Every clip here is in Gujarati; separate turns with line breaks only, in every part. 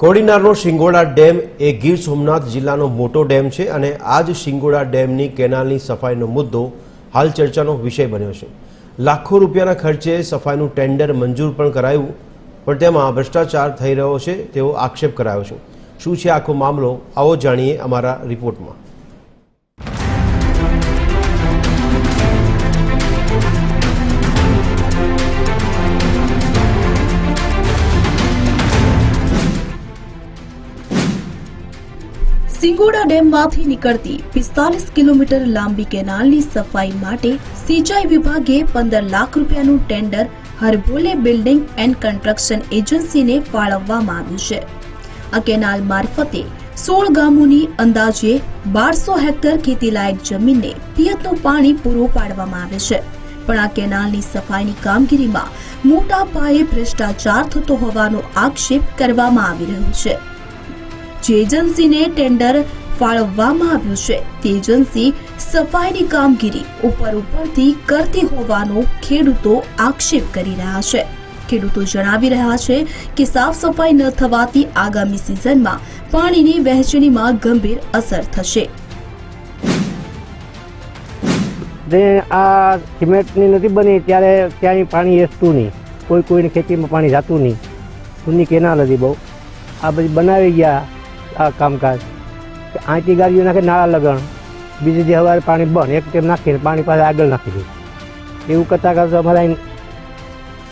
કોડીનારનો શિંગોડા ડેમ એ ગીર સોમનાથ જિલ્લાનો મોટો ડેમ છે અને આ જ શિંગોડા ડેમની કેનાલની સફાઈનો મુદ્દો હાલ ચર્ચાનો વિષય બન્યો છે. લાખો રૂપિયાના ખર્ચે સફાઈનું ટેન્ડર મંજૂર પણ કરાયું, પણ તેમાં ભ્રષ્ટાચાર થઈ રહ્યો છે તેવો આક્ષેપ કરાયો છે. શું છે આખો મામલો? આવો જાણીએ અમારા રિપોર્ટમાં.
સિંગોડા ડેમમાંથી નીકળતી પિસ્તાલીસ કિલોમીટર લાંબી કેનાલની સફાઈ માટે સિંચાઈ વિભાગે પંદર લાખ રૂપિયાનું tender Harbhole building and construction એજન્સીને ફાળવવામાં આવ્યું છે. આ કેનાલ મારફતે સોળ ગામોની અંદાજે બારસો હેક્ટર ખેતીલાયક જમીનને પિયતનું પાણી પૂરું પાડવામાં આવે છે. પણ આ કેનાલની સફાઈની કામગીરીમાં મોટા પાયે ભ્રષ્ટાચાર થતો હોવાનો આક્ષેપ કરવામાં આવી રહ્યો છે. જે એજન્સીને ટેન્ડર ફાળવવામાં આવ્યું છે. તે એજન્સી સફાઈની કામગીરી ઉપર ઉપરથી કરતી હોવાનો ખેડૂતો આક્ષેપ કરી રહ્યા છે. ખેડૂતો જણાવી રહ્યા છે કે સાફ સફાઈ ન થવાથી આગામી સિઝનમાં પાણીની વહેંચણીમાં ગંભીર અસર થશે.
જે આ સિમેન્ટની નથી બની, ત્યારે ત્યાંની પાણી એસતું નહીં. કોઈ કોઈની ખેતીમાં પાણી જતું નહીં. જૂની કેનાલ હતી બહુ. આ બધી બનાવી ગયા. આ કામકાજ. આંટી ગાડીઓ નાખે નાળા લગણ. બીજી જે હવારે પાણી બંધ એક ટેમ નાખીને પાણી પાસે આગળ નાખી દે. એવું કરતાં કરતાં અમારે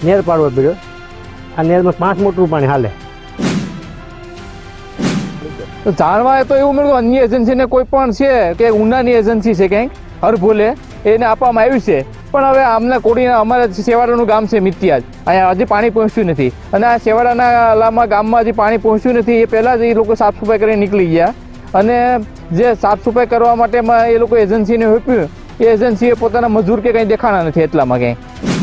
નેર પાડવો પડ્યો. આ નેરમાં પાંચ મોટરું પાણી હાલે.
જાણવા તો એવું મળ્યું, અન્ય એજન્સીને કોઈ પણ છે કે ઉનાની એજન્સી છે કંઈક, હર ભૂલે, એને આપવામાં આવ્યું છે. પણ હવે આમના કોડીના, અમારે શેવાડાનું ગામ છે મિત્યાજ અહીંયા હજી પાણી પહોંચ્યું નથી. અને આ શેવાડાના લામાં ગામમાં હજી પાણી પહોંચ્યું નથી, એ પહેલાં જ એ લોકો સાફ સફાઈ કરીને નીકળી ગયા. અને જે સાફ સફાઈ કરવા માટેમાં એ લોકો એજન્સીને હોપ્યું એ એજન્સીએ પોતાના મજૂર કે કંઈ દેખાણા નથી એટલામાં ક્યાંય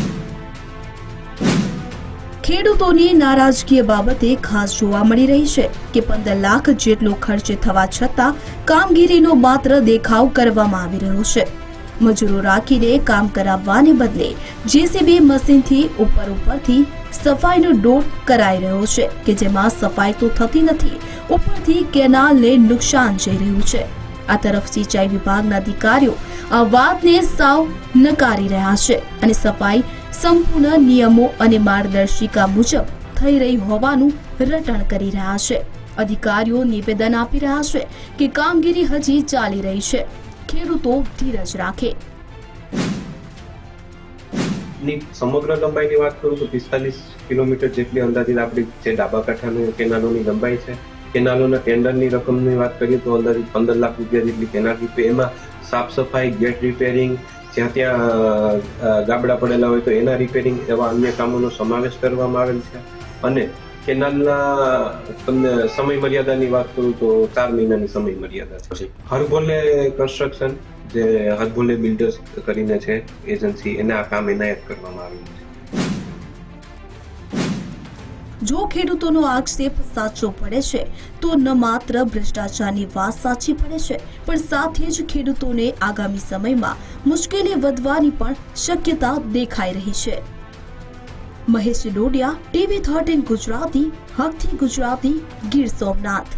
ખેડૂતોની નારાજગી બાબતે ખાસ જોવા મળી રહી છે કે પંદર લાખ જેટલો ખર્ચ થવા છતાં કામગીરીનો માત્ર દેખાવ કરવામાં આવી રહ્યો છે. મજૂરો રાખીને કામ કરાવવાને બદલે જેસીબી મશીનથી ઉપર ઉપરથી સફાઈનો ડોટ કરાઈ રહ્યો છે કે જેમાં સફાઈ તો થતી નથી, ઉપરથી કેનાલને નુકસાન જઈ રહ્યું છે. આ તરફ સિંચાઈ વિભાગના અધિકારીઓ આ વાતને સાવ નકારી રહ્યા છે અને સફાઈ સંપૂર્ણ નિયમો અને માર્ગદર્શિકા મુજબ થઈ રહી હોવાનું રટણ કરી રહ્યા છે. અધિકારીઓ નિવેદન આપી રહ્યા છે કે કામગીરી હજી ચાલી રહી છે. ખેડૂતો ધીરજ રાખે.
સમગ્ર લંબાઈની વાત કરું તો પિસ્તાલીસ કિલોમીટર જેટલી અંદાજિત આપણી જે ડાબા કાંઠાની કેનાલોની લંબાઈ છે. કેનાલોના ટેન્ડરની રકમની વાત કરીએ તો અંદાજિત પંદર લાખ રૂપિયા જેટલી કેનાલ રૂપિયા એમાં સાફ સફાઈ, ગેટ રિપેરિંગ, જ્યાં ત્યાં ગાબડા પડેલા હોય તો એના રિપેરિંગ એવા અન્ય કામોનો સમાવેશ કરવામાં આવેલ છે. અને કેનાલના તમને સમય મર્યાદાની વાત કરું તો ચાર મહિનાની સમય મર્યાદા છે હરભોલે કન્સ્ટ્રક્શન જે હરભોલે બિલ્ડર્સ કરીને છે એજન્સી એને આ કામ એનાયત કરવામાં આવ્યું છે.
જો ખેડૂતોનો આક્ષેપ સાચો પડે છે, તો ન માત્ર ભ્રષ્ટાચારની વાત સાચી પડે છે, પણ સાથે જ ખેડૂતોને આગામી સમયમાં મુશ્કેલી વધવાની પણ શક્યતા દેખાઈ રહી છે. મહેશ ડોડિયા ટીવી થર્ટીન ગુજરાતી, હકથી ગુજરાતી, ગીર સોમનાથ.